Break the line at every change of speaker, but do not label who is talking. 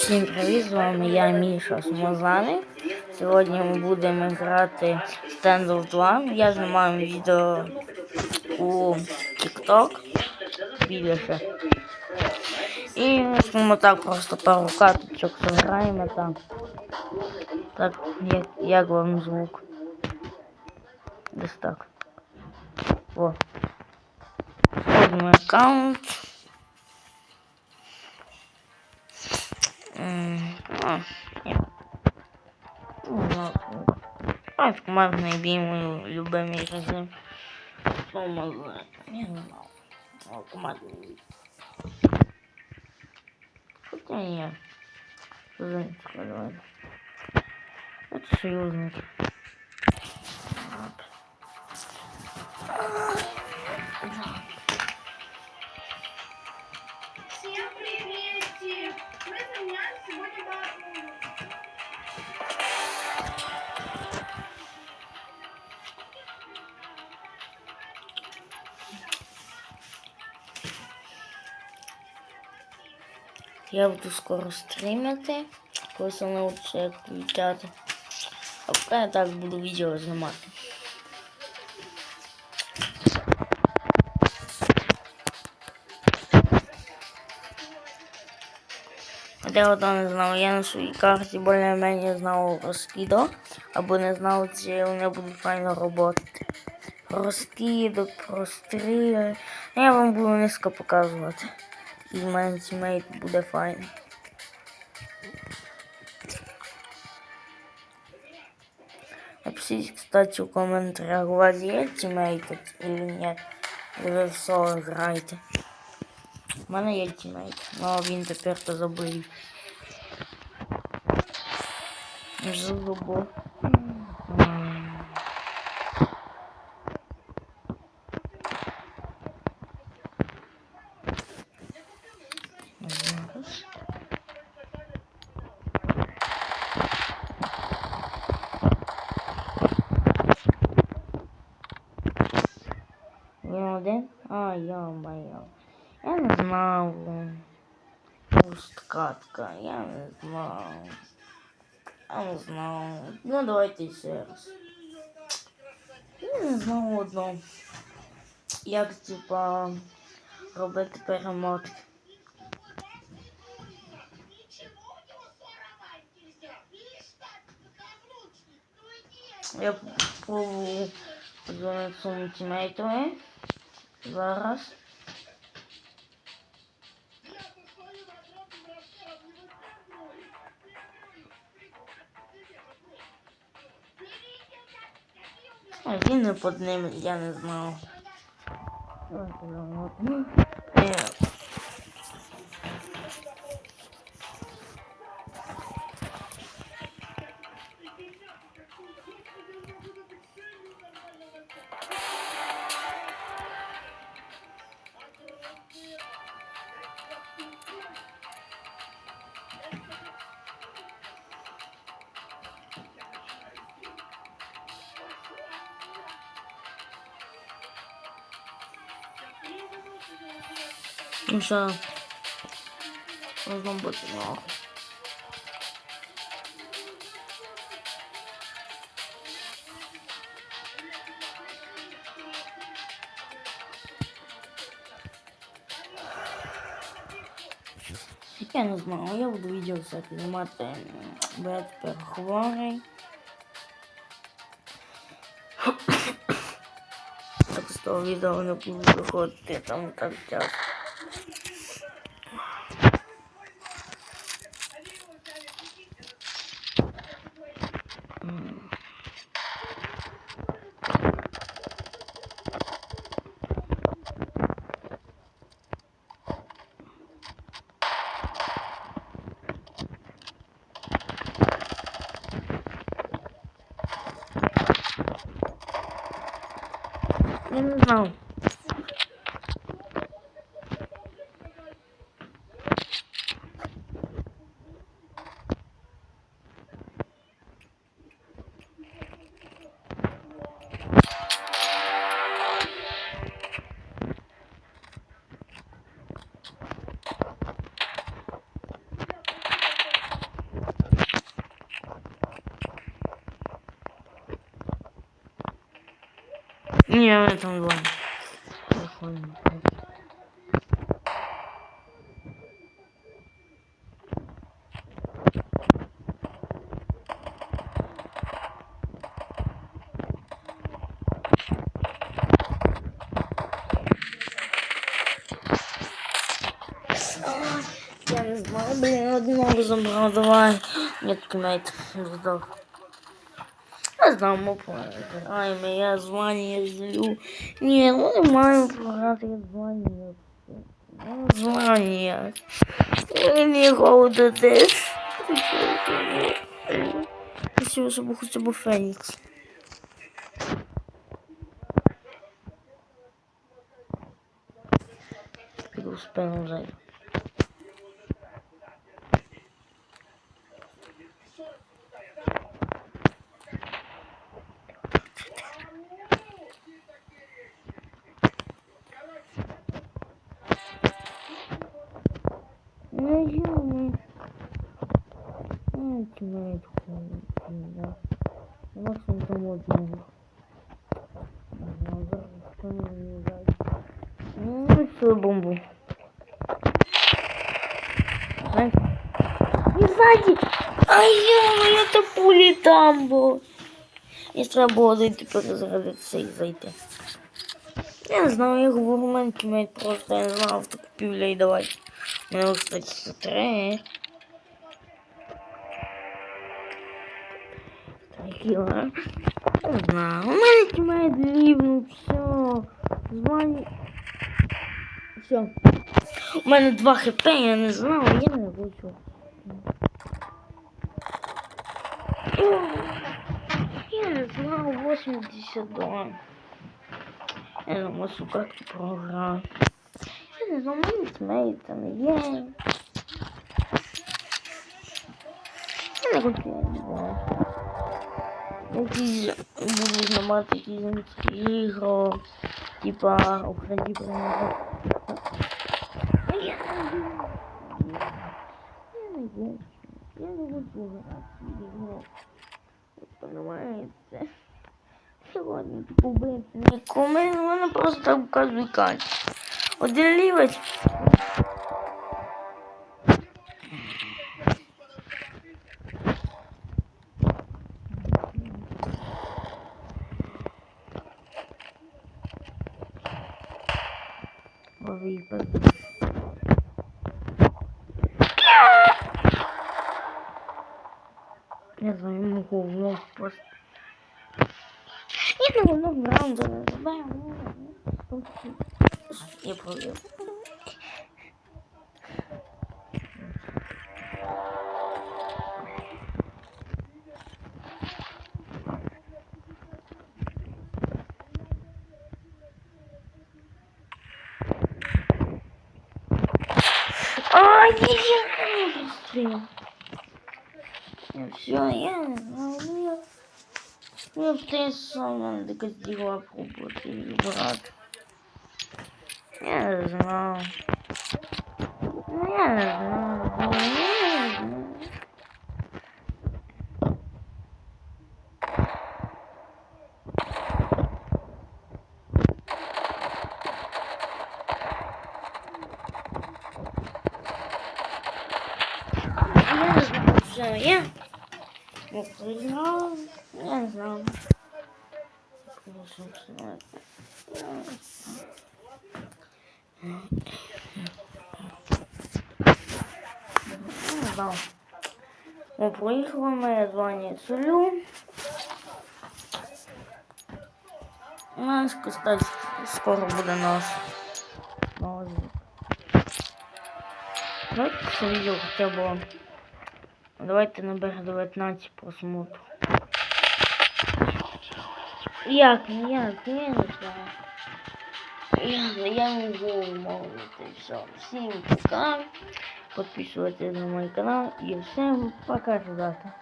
Всім привіт, з вами я Міша Смозаний. Сьогодні ми будемо грати Standoff 2. Я знімаю відео у TikTok більше. І ми так просто пару карточок зіграємо так. Так, як, як вам звук? Десь так. О. Ось мій аккаунт. любимый режим. Ну, можно. Я не знаю. Ну, командный. Хотя нет. Союзник, давай. Это союзник. Вот. Я буду скоро стримити, коли це навчиться як включати. А поки я так буду відео знімати. Де одна не знав, я на своїй карті більш-менш знав розкидок, або не знав, чи вони будуть файно роботи. Розкидок, простріли. Я вам буду низько показувати. І в мене тімейт буде файний. Напишіть, кстати, у коментарях, у вас є тімейт или ні. Или ви в соло граєте. У мене є тімейт, але він тепер то забив. Забув. М. Зараз. Він один? А, йо-моє. Я не знав. Пусткатка, я не знав. Я не знав. Ну давайте ще раз. Я не знав одно. Як типа робити перемотки. Я попробую подзвонити своєму тімейтові. Зараз. Він не під ним, я не знав. Е, що? Можна бути нахуй. Я не знаю, я буду відео все знімати, бо я тепер хворий. З відео не буду виходити там так часто. Я не знаю. Ні, вони там двоє. Прикольно. Ай, Я не знаю, блин, одного забрал, давай. Нет, кимейт, сдох. Я знаю, мы проиграем, я звание злю. Не, ну не маю програти, я звание. Я Звание. Я не голода теж. Хотів, щоб хоча б Фенікс. Піду спину зайду. Ну, ё-моё. Ну, тиммейт хуй, да. Максимум там одного. Ага, зараз хто не зайде. Ну, все, бомбу. Знаешь? Не сзади! Ай, ё-моё, это пули там был. І треба було зайти перезарядитися і зайти. Я не знаю, як в аргументі мають просто, я не знав, таку півлей давати. У кстати, три. Три кіла. Не знаю. У мене тімейт лівнув, все. Звані. Все. У мене два хп, я не знав, я не хочу. Я не знал, 82. Я думаю, сука, как програв. Знаю, мені сміється, не є. Я не хочу, знаю. Якісь буду знімати якісь ігри, типа. Я не знаю. Я не знаю. Я не хочу грати в ігру. Понимаете? Сьогодні побити нікому, у мене просто там кожен кач. Один лівець. Випад. Я знаю, могу в просто. Я на одном раунде называю. Я провел. Ай, я быстрее. Все, я не. Я все сам докатила пробовать брат. Я не знаю. Ну, я не знаю. Ну, я не знаю. Я не знаю, все, я... Я проиграл, я не знаю. Ну, собственно, я не знаю. Я не знаю. Ми проїхали, моє звання Солю. У нас, кстати, скоро буде наш новий. Давайте відео хоча б. Давайте наберемо 19 просмотрів. Як, як, не знаю. Я, не буду мовити. Все. Всім пока. Подписывайтесь на мой канал и всем пока, ребята.